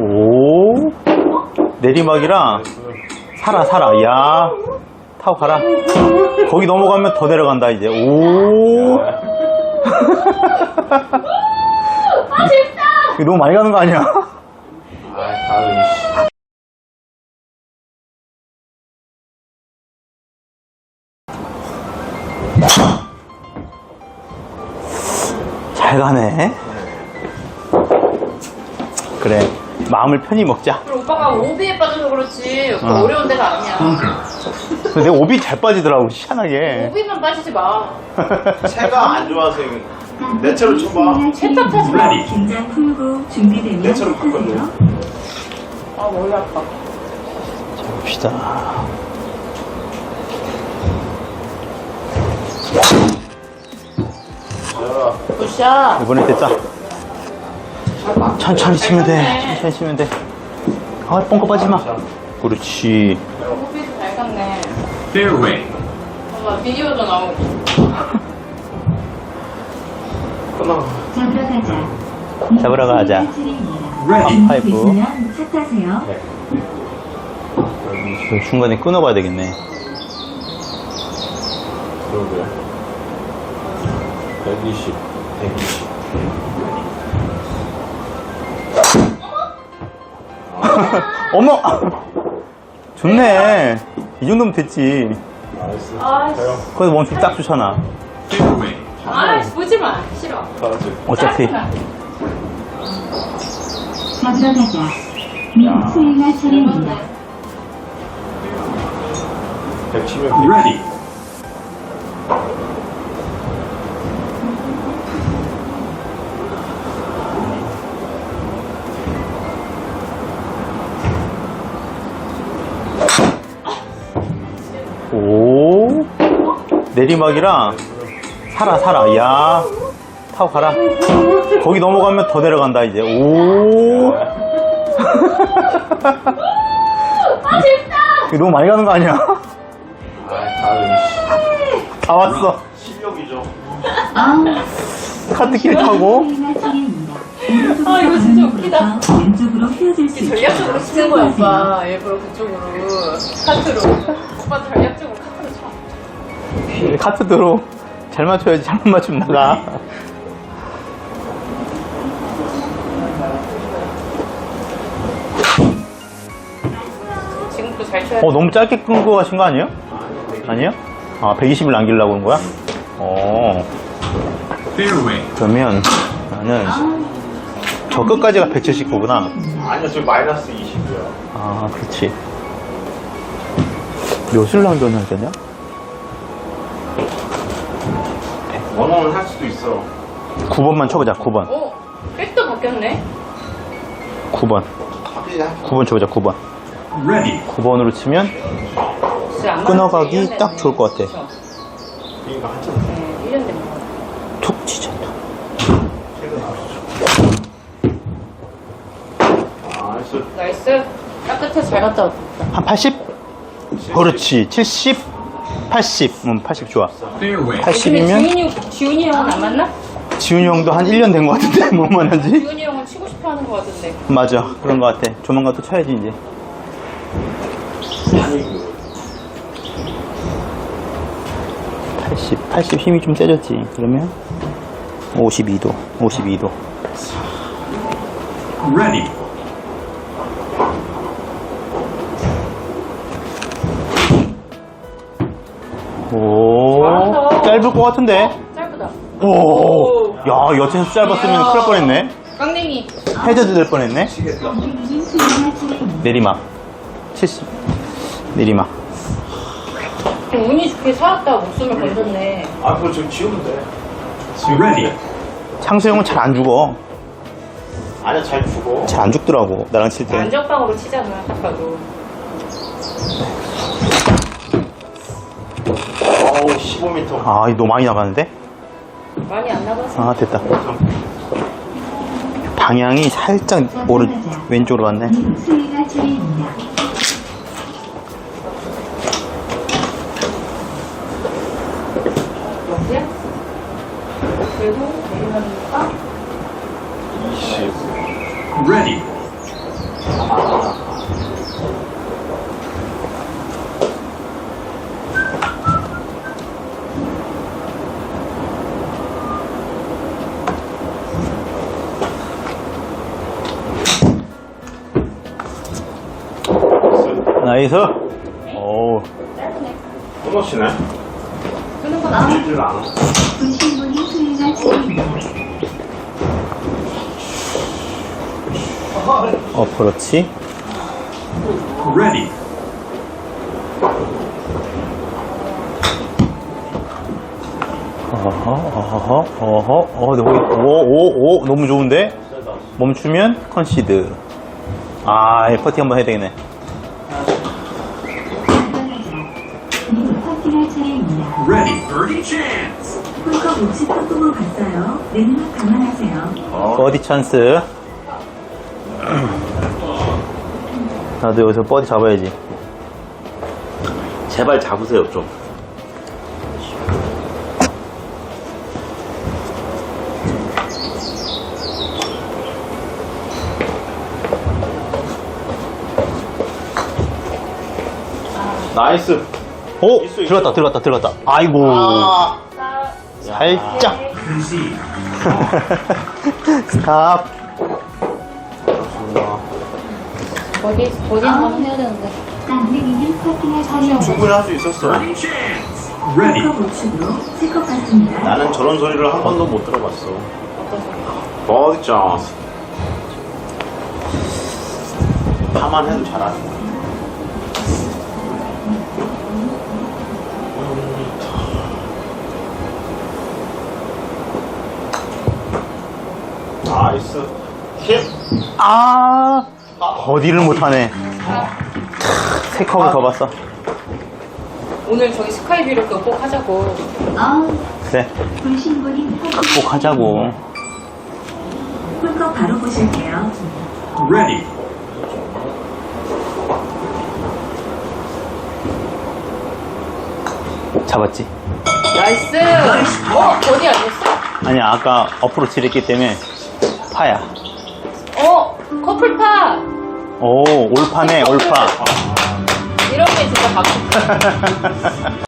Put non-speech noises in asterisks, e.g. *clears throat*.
오. 내리막이라 살아 살아. 야. 타고 가라. 거기 넘어가면 더 내려간다 이제. 오. 아. 이거 너무 많이 가는 거 아니야? 잘 가네. 그래. 마음을 편히 먹자. 그리고 오빠가 오비에 빠져서 그렇지 오빠 어. 어려운 데가 아니야. 근데 내 오비 잘 빠지더라고, 희한하게. 오비만 빠지지 마. *laughs* 채가 안 좋아서 이거 내 차로 쳐봐. 채 탓하지 마. 긴장 풀고 준비되면 내 차로 바꿔줘. 아 머리 아파. 봅시다. 굿샷. 이번에 됐다. 천천히 치면 돼. 천천히 치면 돼. 아, 뻥커 빠지지 마. 그렇지. 오비도 잘 fairway, 봐봐 비디오도 나오고. 끊어. 잡으러 가자. 있으면 차 타세요. 그 중간에 끊어봐야 되겠네. 그러게. 120, 120. *laughs* 어머! 좋네. 이 정도면 됐지. 아이씨. 자영. 거기서 멈추면 딱 좋잖아. fairway, 아 보지 마. 싫어. 잘하지. 어차피. 짜증나. 잡으러 가자. 민 수행할 차례입니다. 110면 ready, 내리막이라 살아, 살아. 야. 타고 가라. 거기 넘어가면 더 내려간다, 이제. 오. *laughs* 아. 이거 너무 많이 가는 거 아니야? 아, 다음 씨. 다 왔어. 실력이죠. 카트길 타고. 아 이거 진짜 웃기다. 왼쪽으로 휘어질 수 있게 전략적으로 치는 거야 오빠. 일부러 그쪽으로 카트로. 오빠 전략적으로. 카트 들어. 잘 맞춰야지. 잘못 맞추면 나가. 지금부터 잘 쳐야 어, 너무 짧게 끊고 가신 거 아니에요? 아니에요? 아, 120을 남기려고 그런 거야? 어, 그러면 나는 저 끝까지가 179구나. 아니야, 저 마이너스 20이야. 아, 그렇지. 몇을 남겨놔야 되냐? 원원은 할 수도 있어. 9번만 쳐보자, 9번. 어? 백도 바뀌었네? 9번. 합이야. 9번 쳐보자, 9번. ready, 9번으로 치면 진짜 안 끊어가기 딱 1년 좋을 것 같아. 그러니까 한참 네, 1년 된 거. 툭 치자, 툭. 최근 나왔어. 아, 나이스. 나이스. 딱 끝에 잘 갔다 왔다. 한 80? 그렇지. 70, 80. 음, 80 좋아. fairway, 80이면 지훈이, 지훈이 형은 안 맞나? 지훈이 형도 한 1년 된 것 같은데, 뭐만 하지? 지훈이 형은 치고 싶어 하는 거 같은데. 맞아. 그런 것 같아. 조만간 또 쳐야지, 이제. 아니, 그, 80, 80 힘이 좀 세졌지. 그러면 52도, 52도. ready, 오, 잘한다. 짧을 것 같은데? 짧다. 오, 야, 여친수 짧았으면 큰일 날 뻔했네. 깡냉이. 해저드 될 뻔했네. 내리막. 70. 내리막. 운이 좋게 살았다 목숨을 건졌네. 아, 그거 지금 지우면 돼. ready, 창수 형은 잘 안 죽어. 아니야, 잘 죽어. 잘 안 죽더라고. 나랑 칠 때. 안전빵으로 치잖아, 아까도. 어우, 15m. 아, 이거 너무 많이 나가는데? 많이 안 나가서. 아, 됐다. 방향이 살짝 오른, 왼쪽으로 갔네. 차례입니다. 나이스. 오, 끊어치네. 끄는 건 안. 질 않아. 보신 분이 수행할 차례입니다. 어프로치. Ready. 어허, 어허, 어허, 어허, 너무, 오, 오, 오, 너무 좋은데? 멈추면 컨시드. 아, 이 퍼팅 한번 해야 되겠네. 님 퍼팅할 차례입니다. Ready. Birdie chance. 홀컵 끄고 갔어요. 내눈 감안하세요. 버디 찬스. *clears throat* 나도 여기서 버디 잡아야지. 제발 잡으세요, 좀. 나이스. 오! 있어, 있어. 들어갔다, 들어갔다, 들어갔다. 아이고. 아, 살짝. *laughs* 스탑. 버디, 버디 한번 해야 되는데. 딴내기님 퍼팅할 차례입니다. 충분히 할 수 있었어. 우측으로 세컵 같습니다. 나는 저런 소리를 한 번도 못 들어봤어. 버디 찬스. 파만 해도 잘하는 거야. 아, 버디를 못하네. 세 컵을 더 봤어. 오늘 저희 스카이비로 그거 꼭 하자고. 아, 그래, 분이 퍼팅 꼭 하자고. 홀컵 바로 보실게요. Ready. 잡았지? 나이스! 어? 버디 아니었어? 아니, 아까 어프로치를 했기 때문에 파야. 어? 커플파! 오, 올파네, 올파. 이런 게 진짜 바꾸 *laughs*